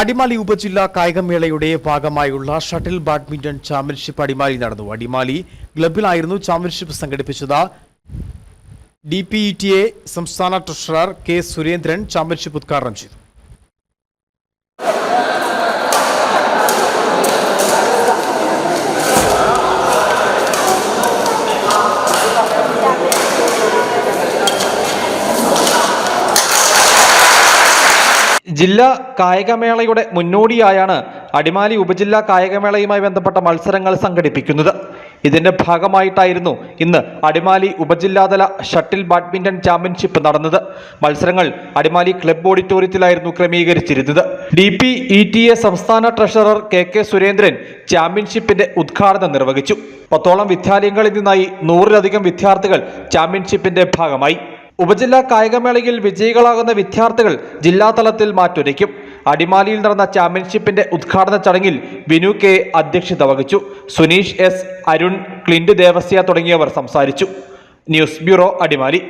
അടിമാലി ഉപജില്ലാ കായികമേളയുടെ ഭാഗമായുള്ള shuttle badminton championship Adimali നടന്നു. അടിമാലി ക്ലബിലായിരുന്നു ചാമ്പ്യൻഷിപ്പ് സംഘടിപ്പിച്ചത്. D P E T A സംസ്ഥാന ട്രഷറർ കെ സുരേന്ദ്രൻ ചാമ്പ്യൻഷിപ്പ് ഉദ്ഘാടനം ചെയ്തു. ജില്ലാ കായികമേളയുടെ മുന്നോടിയായാണ് അടിമാലി ഉപജില്ലാ കായികമേളയുമായി ബന്ധപ്പെട്ട മത്സരങ്ങൾ സംഘടിപ്പിക്കുന്നത്. ഇതിന്റെ ഭാഗമായിട്ടായിരുന്നു ഇന്ന് അടിമാലി ഉപജില്ലാതല ഷട്ടിൽ ബാഡ്മിന്റൺ ചാമ്പ്യൻഷിപ്പ് നടന്നത്. മത്സരങ്ങൾ അടിമാലി ക്ലബ് ഓഡിറ്റോറിയത്തിലായിരുന്നു ക്രമീകരിച്ചിരുന്നത്. D P E T A സംസ്ഥാന ട്രഷറർ കെ കെ സുരേന്ദ്രൻ ചാമ്പ്യൻഷിപ്പിന്റെ ഉദ്ഘാടനം നിർവഹിച്ചു. പത്തോളം വിദ്യാലയങ്ങളിൽ നിന്നായി നൂറിലധികം വിദ്യാർത്ഥികൾ ചാമ്പ്യൻഷിപ്പിന്റെ ഭാഗമായി. ഉപജില്ലാ കായികമേളയിൽ വിജയികളാകുന്ന വിദ്യാർത്ഥികൾ ജില്ലാതലത്തിൽ മാറ്റൊരുക്കും. അടിമാലിയിൽ നടന്ന ചാമ്പ്യൻഷിപ്പിന്റെ ഉദ്ഘാടന ചടങ്ങിൽ വിനു കെ അധ്യക്ഷത വഹിച്ചു. സുനീഷ് എസ് അരുൺ ക്ലിൻഡ് ദേവസ്യ തുടങ്ങിയവർ സംസാരിച്ചു. News bureau Adimali.